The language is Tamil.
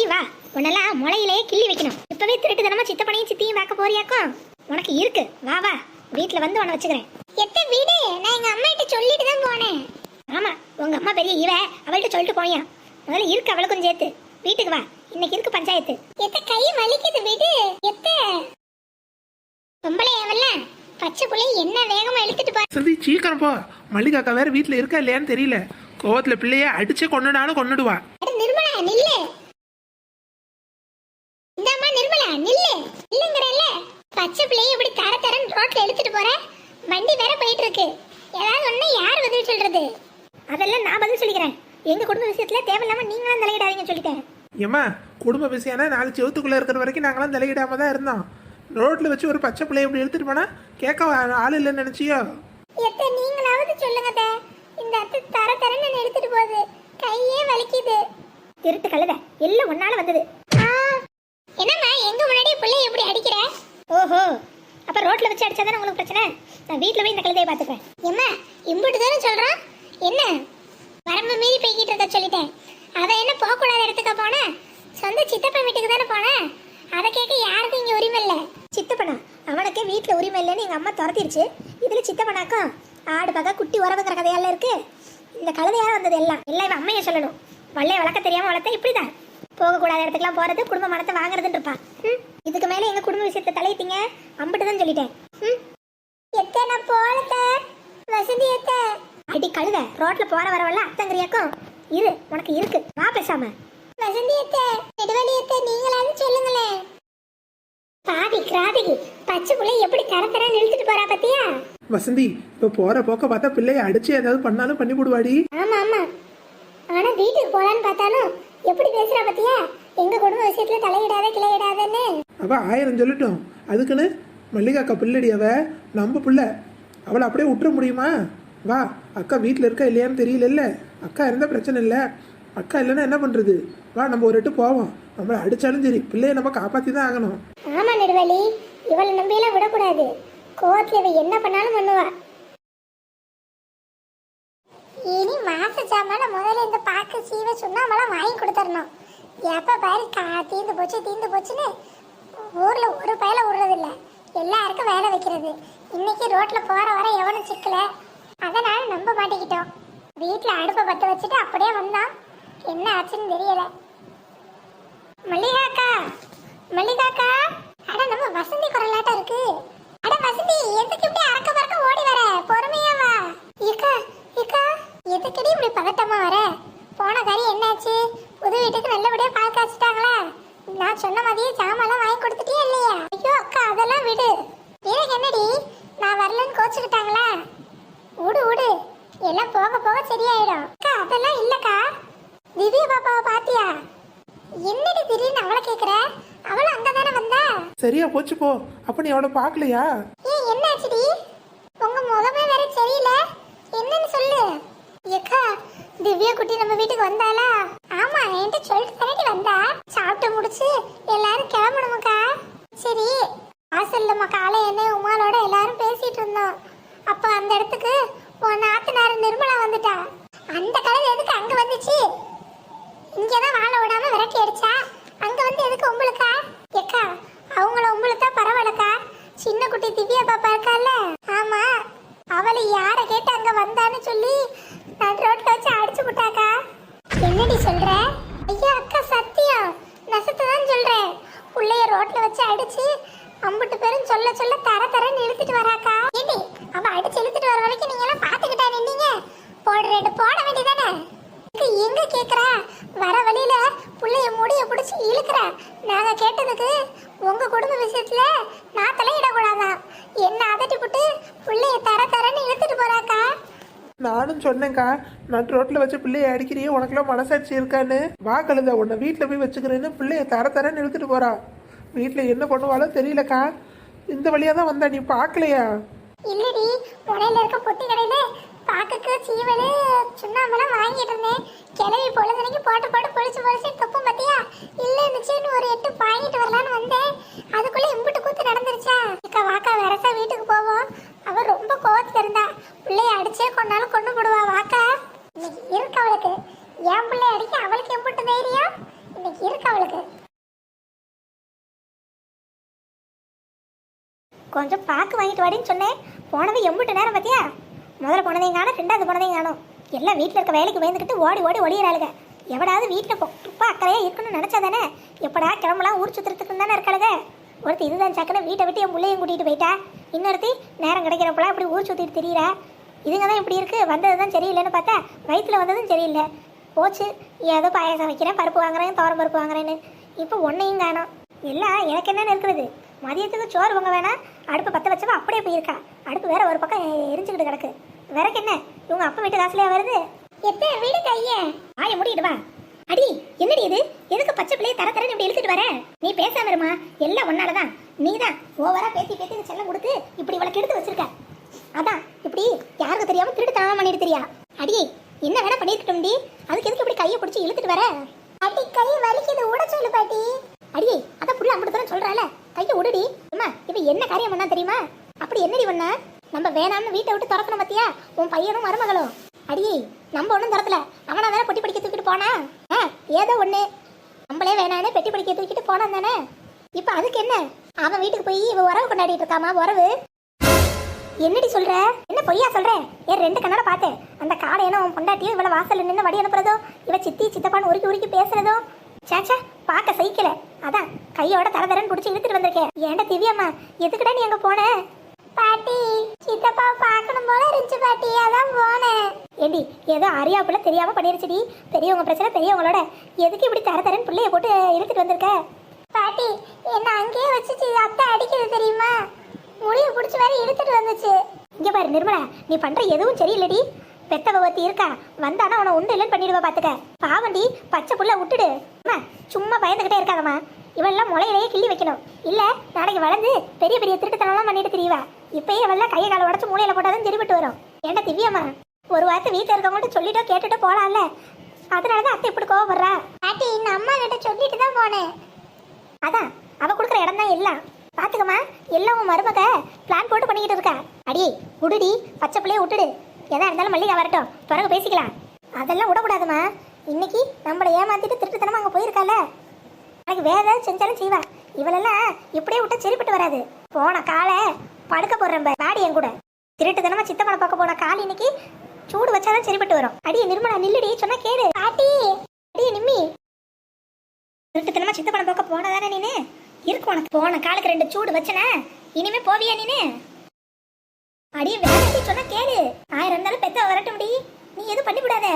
அப்படி வா. உன்னெல்லாம் முளையிலேயே கிள்ளி வைக்கணும். இப்பவே திருட்டு தினமா சித்தப்பனையும் சித்தியும் பார்க்க போறியாக்கும் உனக்கு இருக்கு. வா வா. வீட்டுல வந்து உன்னை வச்சுக்கிறேன். எத்த வீடு. நான் எங்க அம்மா கிட்ட சொல்லிட்டு தான் போனேன். ஆமா உங்க அம்மா பெரிய இவ. அவள்கிட்ட சொல்லிட்டு போயா முதல்ல இருக்கு அவளுக்கும் சேர்த்து. வீட்டுக்கு வா. இன்னைக்கு இருக்கு பஞ்சாயத்து. எத்த கை வலிக்குது வீடு. எத்த பொம்பளை அவல்ல பச்சை புள்ளை என்ன வேகமா இழுத்துட்டு போ சந்தி சீக்கிரம் போ. மல்லிகாக்கா வேற வீட்டில் இருக்கா இல்லையான்னு தெரியல. கோவத்துல பிள்ளைய அடிச்சே கொண்டுனாலும் கொண்டுடுவா அட நிர்மலா நில்லு இந்தாம்மா நிர்மலா நில்லு இல்லங்கறல்ல பச்சை பிள்ளைய இப்படி தர தரன்னு ரோட்ல இழுத்துட்டு போற வண்டி வேற போயிட்டு இருக்கு. ஏதாவது ஒண்ணு யார் பதில் சொல்றது? அதெல்லாம் நான் பதில் சொல்லிக்கிறேன். எங்க குடும்ப விஷயத்துல தேவையில்லாம நீங்களும் தலையிடாதீங்கன்னு சொல்லிட்டேன். ஏம்மா குடும்ப விஷயம்னா நாலு செவத்துக்குள்ள இருக்கிற வரைக்கும் நாங்களாம் தலையிடாம தான் இருந்தோம். ரோட்ல வச்சு ஒரு பச்சை பிள்ளைய இப்படி எடுத்துட்டு போனா கேட்க ஆள் இல்லைன்னு நினைச்சியோ? எத்த நீங்களாவது சொல்லுங்க. இந்த அத்தை தர தரன்னு எடுத்துட்டு போகுது. கையே வலிக்குது. திருட்டு கழுத எல்லாம் ஒன்னால வந்தது. என்னம்மா எங்க முன்னாடி பிள்ளை எப்படி அடிக்கிற? ஓஹோ அப்ப ரோட்ல வச்சு அடிச்சாதானே உங்களுக்கு பிரச்சனை? நான் வீட்டில் போய் இந்த கழுதையை பாத்துக்கிறேன் எம்மா இம்புட்டு தானே சொல்கிறான் என்ன? வரம்பு மீறி போய்கிட்டு இருக்க சொல்லிட்டேன். அதை என்ன போகக்கூடாத இடத்துக்கு போனேன் சொந்த சித்தப்பன் வீட்டுக்கு தானே போனேன் அதை கேட்க யாருக்கும் இங்கே உரிமை இல்லை. சித்தப்பனா அவனுக்கே வீட்டில் உரிமை இல்லைன்னு எங்கள் அம்மா துரத்திடுச்சு இதில் சித்தப்பனாக்கும் ஆடு பகா குட்டி உறவுங்கிற கதையெல்லாம் இருக்குது இந்த கழுதையாக வந்தது எல்லாம். எல்லாம் இவன் அம்மையை சொல்லணும். வள்ளைய வளர்க்க தெரியாமல் வளர்த்த இப்படிதான். போகக்கூடாத இடத்துக்குலாம் போகிறது குடும்ப மனத்தை வாங்குறதுன்னு இருப்பான் ம்? இதுக்கு மேலே எங்கள் குடும்ப விஷயத்தை தலையிட்டீங்க? அம்பிட்டு தான் சொல்லிட்டேன். ம்? எத்தனை போலத்த வசதி எத்த அடி கழுத ரோட்ல போற வரவெல்லாம் அத்தங்கரியாக்கும் இரு உனக்கு இருக்கு. வா பேசாம. வசந்தி எத்த நெடுவலி எத்த நீங்களாவது சொல்லுங்களேன். பாவி கிராதிகி பச்சை புள்ளை எப்படி தர தர நிறுத்திட்டு போறா பத்தியா? வசந்தி இப்ப போற போக்க பார்த்தா பிள்ளைய அடிச்சு ஏதாவது பண்ணாலும் பண்ணி போடுவாடி ஆமா ஆமா. ஆனா வீட்டுக்கு போலான்னு பார்த்தாலும் எப்படி பேசுறா பத்தியா? எங்க குடும்ப விஷயத்துல தலையிடாத கிளையிடாதன்னு. அவ ஆயிரம் சொல்லட்டும். அதுக்குன்னு மல்லிகாக்கா பிள்ளடி அவ நம்ம பிள்ளை. அவளை அப்படியே விட்டுற முடியுமா? வா அக்கா வீட்டில் இருக்கா இல்லையான்னு தெரியல அக்கா இருந்தால் பிரச்சனை இல்லை. அக்கா இல்லைன்னா என்ன பண்ணுறது வா நம்ம ஒரு எட்டு போவோம். நம்மளை அடித்தாலும் சரி பிள்ளைய நம்ம காப்பாற்றி தான் ஆகணும். ஆமா நெடுவலி இவளை நம்பியெல்லாம் விடக்கூடாது. கோவத்தில் இவ என்ன பண்ணாலும் பண்ணுவா. இனி மாச சாமான முதல்ல இந்த பாக்கு சீவ சுண்ணாமெல்லாம் வாங்கி கொடுத்துடணும். எப்போ பாரு கா தீந்து போச்சு தீந்து போச்சுன்னு ஊரில் ஒரு பயல விடுறதில்ல எல்லாருக்கும் வேலை வைக்கிறது. இன்னைக்கு ரோட்டில் போகிற வர எவனும் சிக்கல. அதனால நம்ப மாட்டிக்கிட்டோம். வீட்டுல அடுப்பை பத்த வச்சுட்டு அப்படியே வந்தான். என்ன ஆச்சுன்னு தெரியல. மல்லிகாக்கா மல்லிகாக்கா அட நம்ம வசந்தி குரலாட்டம் இருக்கு. அட வசந்தி எதுக்கு இப்படி அறக்க பறக்க ஓடி வர? பொறுமையா வா. இக்கா இக்கா எதுக்கடி இப்படி பதட்டமா வர? போன கறி என்னாச்சு? புது வீட்டுக்கு நல்லபடியா பால் காய்ச்சிட்டாங்களா? நான் சொன்ன மாதிரியே ஜாமான்லாம் வாங்கி கொடுத்துட்டே இல்லையா? ஐயோ அக்கா அதெல்லாம் விடு. எனக்கு என்னடி? நான் வரலன்னு கோச்சுக்கிட்டாங்களா? விடு விடு எல்லாம் போக போக சரியாயிடும். அக்கா அதெல்லாம் இல்லக்கா. திவ்யா பாப்பாவை பாத்தியா? என்னடி திடீர்னு அவளை கேக்குற? அவளும் அங்கதானே வந்தா? சரியா போச்சு போ. அப்போ நீ அவளை பார்க்கலையா? ஏன் என்னாச்சுடி? உங்க முகமே வேற சரியில்லை. என்னன்னு சொல்லு. ஏக்கா திவ்யா குட்டி நம்ம வீட்டுக்கு வந்தாளா? ஆமா என்கிட்ட சொல்லிட்டு தானடி வந்தா. சாப்பிட்டு முடிச்சு எல்லாரும் கிளம்பணுமாக்கா சரி வாசல்லம்மா காலை என்ன உமாலோட எல்லாரும் பேசிட்டு இருந்தோம் அப்ப அந்த இடத்துக்கு உன் நாத்தனார் நிர்மலா வந்துட்டா. அந்த கதை எதுக்கு அங்க வந்துச்சு? இங்கதான் வாழ விடாம விரட்டி அடிச்சா? அங்க வந்து எதுக்கு உங்களுக்கா? எக்கா அவங்கள உங்களுக்கா பரவாயில்லக்கா. சின்ன குட்டி திவ்யா பாப்பா இருக்கால ஆமா அவளை யார கேட்டு அங்க வந்தான்னு சொல்லி நான் ரோட்ல வச்சு அடிச்சு விட்டாக்கா? என்னடி சொல்ற? ஐயா அக்கா சத்தியம். நசத்தை தான் சொல்றேன் புள்ளைய ரோட்ல வச்சு அடிச்சு அம்புட்டு பேரும் சொல்ல சொல்ல தர தரன்னு இழுத்துட்டு வராக்கா? அவ அடிச்சு இழுத்துட்டு வர வரைக்கும் நீங்க எல்லாம் பாத்துக்கிட்டா நின்னீங்க ரெண்டு போட வேண்டியதானே? எங்க கேக்குறா? வர வழியில புள்ளைய முடிய பிடிச்சி இழுக்கிற. நாங்க கேட்டதுக்கு உங்க குடும்ப விஷயத்துல நான் இடக்கூடாதான் என்ன அதட்டி புட்டு புள்ளைய தர தரன்னு இழுத்துட்டு போறாக்கா? நானும் சொன்னேன்க்கா நான் ரோட்டில் வச்சு பிள்ளைய அடிக்கிறியே உனக்குலாம் மனசாட்சி இருக்கான்னு. வா கழுத உன்னை வீட்டில் போய் வச்சுக்கிறேன்னு பிள்ளைய தர தரன்னு இழுத்துட்டு போறா. வீட்டில் என்ன பண்ணுவாலோ தெரியலக்கா. இந்த வழியாக தான் வந்தா நீ பார்க்கலையா? இல்லடி முனையில இருக்க பொட்டி கடையில பாக்குக்கு சீவலு சுண்ணாம்பெல்லாம் வாங்கிட்டு இருந்தேன். கிளவி பொழுதுனைக்கு போட்டு போட்டு பொழிச்சு பொழிச்சு தொப்பும் பத்தியா? இல்ல இருந்துச்சுன்னு ஒரு எட்டு வாங்கிட்டு வரலான்னு வந்தேன். அதுக்குள்ள இம்புட்டு கூத்து நடந்துருச்சா? அக்கா வாக்கா வரசா வீட்டுக்கு போவோம். அவ ரொம்ப கோவத்துல இருந்தா. பிள்ளைய அடிச்சே கொண்டாலும் கொண்டு போடுவா வாக்கா. இன்னைக்கு இருக்கு அவளுக்கு. என் பிள்ளை அடிக்க அவளுக்கு எம்புட்டு தைரியம்? இன்னைக்கு இருக்கு அவளுக்கு. கொஞ்சம் பாக்கு வாங்கிட்டு வாடின்னு சொன்னேன். போனது எம்பிட்டு நேரம் பார்த்தியா முதல்ல போனதையும் காணும் ரெண்டாவது போனதையும் காணும். எல்லாம் வீட்டில் இருக்க வேலைக்கு பயந்துக்கிட்டு ஓடி ஓடி ஒளியிறாளுங்க எவடாவது வீட்டில் துப்பா அக்கறையாக இருக்கணும்னு நினச்சா தானே எப்படா கிளம்பலாம் ஊர் சுற்றுறதுக்கு தானே இருக்காளுங்க ஒருத்தி இதுதான் சக்கனை வீட்டை விட்டு என் பிள்ளையும் கூட்டிகிட்டு போயிட்டா? இன்னொருத்தி நேரம் கிடைக்கிறப்பலாம் இப்படி ஊர் சுற்றிட்டு திரியிறா? இதுங்க தான் இப்படி இருக்குது வந்தது தான் சரியில்லைன்னு பார்த்தா வயிற்றில் வந்ததும் சரியில்லை. போச்சு ஏதோ பாயாசம் வைக்கிறேன் பருப்பு வாங்குறேன் தோரம் பருப்பு வாங்குறேன்னு. இப்போ ஒன்றையும் காணும். எல்லாம் எனக்கு என்னென்னு இருக்கிறது? மதியத்துக்கு சோறு வாங்க வேணாம் அடுப்பு பற்ற வச்சவா அப்படியே போயிருக்கா. அடுப்பு வேற ஒரு பக்கம் எரிஞ்சுக்கிட்டு கிடக்கு. விறகு என்ன? இவங்க அப்பா வீட்டு காசுலயா வருது? எத்த வீடு கைய. ஆய முடியிட்டு வா. அடி என்னடி இது? எதுக்கு பச்சை பிள்ளைய தர தரன்னு இப்படி இழுத்துட்டு வர? நீ பேசாம இருமா. எல்லாம் ஒன்னாலதான் நீ தான் ஓவரா பேசி பேசி இந்த செல்லம் கொடுத்து இப்படி இவளை கெடுத்து வச்சிருக்க. அதான் இப்படி யாருக்கு தெரியாம திருட்டு தனமா பண்ணிட்டு தெரியா? அடி என்ன வேணா பண்ணிருக்கட்டும் டி. அதுக்கு எதுக்கு இப்படி கையை பிடிச்சி இழுத்துட்டு வர? அடி கை வலிக்குது. உட சொல்லு பாட்டி. அடியே அதான் புள்ள அம்பிட்டு தானே சொல்றால கையை உடுடி. அம்மா இப்ப என்ன காரியம் பண்ணா தெரியுமா? அப்படி என்னடி பண்ண? நம்ம வேணாம்னு வீட்டை விட்டு திறக்கணும் பத்தியா? உன் பையனும் மருமகளும். அடியே நம்ம ஒன்றும் திறக்கல. அவனா வேற பொட்டி படிக்க தூக்கிட்டு போனா? ஆ ஏதோ ஒண்ணு. நம்மளே வேணானே பெட்டி படிக்க தூக்கிட்டு போனான் தானே? இப்ப அதுக்கு என்ன? அவன் வீட்டுக்கு போய் இவ உறவு கொண்டாடிட்டு இருக்காமா உறவு? என்னடி சொல்ற? என்ன பொய்யா சொல்ற? ஏன் ரெண்டு கண்ணால பார்த்தேன் அந்த காடையனும் உன் பொண்டாட்டியும் இவளை வாசல்ல நின்று வடி அனுப்புறதோ? இவ சித்தி சித்தப்பான்னு உருக்கி உருக்கி பேசுறதோ? சேச்சா பார்க்க சைக்கிள அதான் கையோட தரதரன் பிடிச்சி இழுத்துட்டு வந்திருக்கேன் ஏன்டா திவ்யாம்மா எதுக்குடா நீ அங்க போன? பாட்டி சித்தப்பா பார்க்கணும் போல இருந்துச்சு பாட்டி அதான் போனேன். ஏண்டி ஏதோ அறியாப்புல தெரியாம பண்ணிருச்சுடி. பெரியவங்க பிரச்சனை பெரியவங்களோட. எதுக்கு இப்படி தரதரன் பிள்ளைய போட்டு இழுத்துட்டு வந்திருக்க? பாட்டி என்ன அங்கேயே வச்சுச்சு அத்தை அடிக்கிறது தெரியுமா? முடிய பிடிச்சி வேற இழுத்துட்டு வந்துச்சு. இங்க பாரு நிர்மலா நீ பண்ற எதுவும் சரியில்லடி. பெத்த பகவத்தி இருக்கா? வந்தானா உன உண்டு இல்லைன்னு பண்ணிடுவா பாத்துக்க. பாவண்டி பச்சை புள்ள விட்டுடு. அம்மா சும்மா பயந்துகிட்டே இருக்காதம்மா. இவெல்லாம் முளையிலேயே கிள்ளி வைக்கணும். இல்ல நாளைக்கு வளர்ந்து பெரிய பெரிய திருட்டுத்தனம்லாம் பண்ணிட்டு தெரியவா. இப்பயே அவெல்லாம் கையை காலை உடச்சு மூளையில போட்டாதான் திருப்பிட்டு வரும். ஏன்டா திவ்யாம்மா ஒரு வார்த்தை வீட்டில் இருக்கவங்கள்ட்ட சொல்லிட்டோ கேட்டுட்டோ போலாம்ல. அதனாலதான் அத்தை இப்படி கோவப்படுறா. பாட்டி இந்த அம்மா கிட்ட சொல்லிட்டு தான் போனேன். அதான் அவ கொடுக்குற இடம் தான் எல்லாம். பாத்துக்கம்மா எல்லாம் உன் மருமக பிளான் போட்டு பண்ணிக்கிட்டு இருக்கா. அடி விடுடி பச்சை பிள்ளைய விட்டுடு. எதா இருந்தாலும் மல்லிகா வரட்டும். பிறகு பேசிக்கலாம். அதெல்லாம் விடக்கூடாதும்மா இன்னைக்கு நம்மளை ஏமாத்திட்டு திருட்டுத்தனமா அங்க போயிருக்கால எனக்கு வேற ஏதாவது செஞ்சாலும் செய்வா. இவளெல்லாம் இப்படியே விட்டா சரிப்பட்டு வராது. போன காலை படுக்க போடுறேன் பாடி வாடி என் கூட. திருட்டுத்தனமா சித்தப்பனை பார்க்க போன கால் இன்னைக்கு சூடு வச்சாதான் சரிப்பட்டு வரும். அடியே நிர்மலா நில்லுடி. சொன்னா கேடு பாட்டி. அடியே நிம்மி. திருட்டுத்தனமா சித்தப்பனை பார்க்க போனதானே நீனு? இருக்கு உனக்கு. போன காலுக்கு ரெண்டு சூடு வச்சன. இனிமே போவியா நீனு? அடியே வேலை சொன்னா கேளு. ஆயிரம் இருந்தாலும் பெத்த வரட்டும் நீ எதுவும் பண்ணி விடாத